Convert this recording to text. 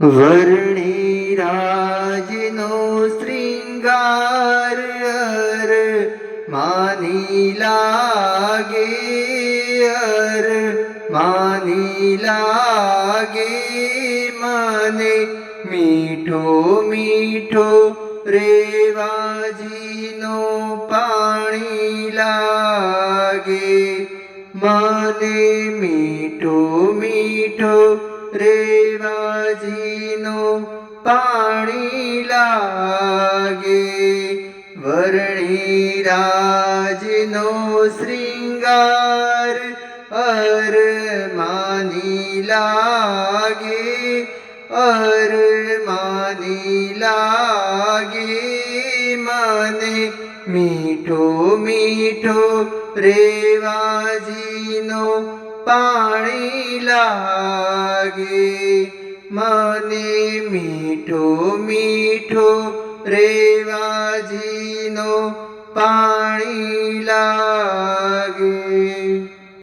વર્ણી રાજનો શૃંગાર માની લાગે અર માની લાગે મને મીઠો મીઠો રેવાજીનો પાણી લાગે મને મીઠો મીઠો રેવાજીનો પાણી લાગે. વરણી રાજનો શૃંગાર અર માની લાગે. અર માની લાગે મને મીઠો મીઠો રેવાજીનો પાણી લાગે. লাগে। মানে মিঠো মিঠো રેવાજીનો પાણી લાગે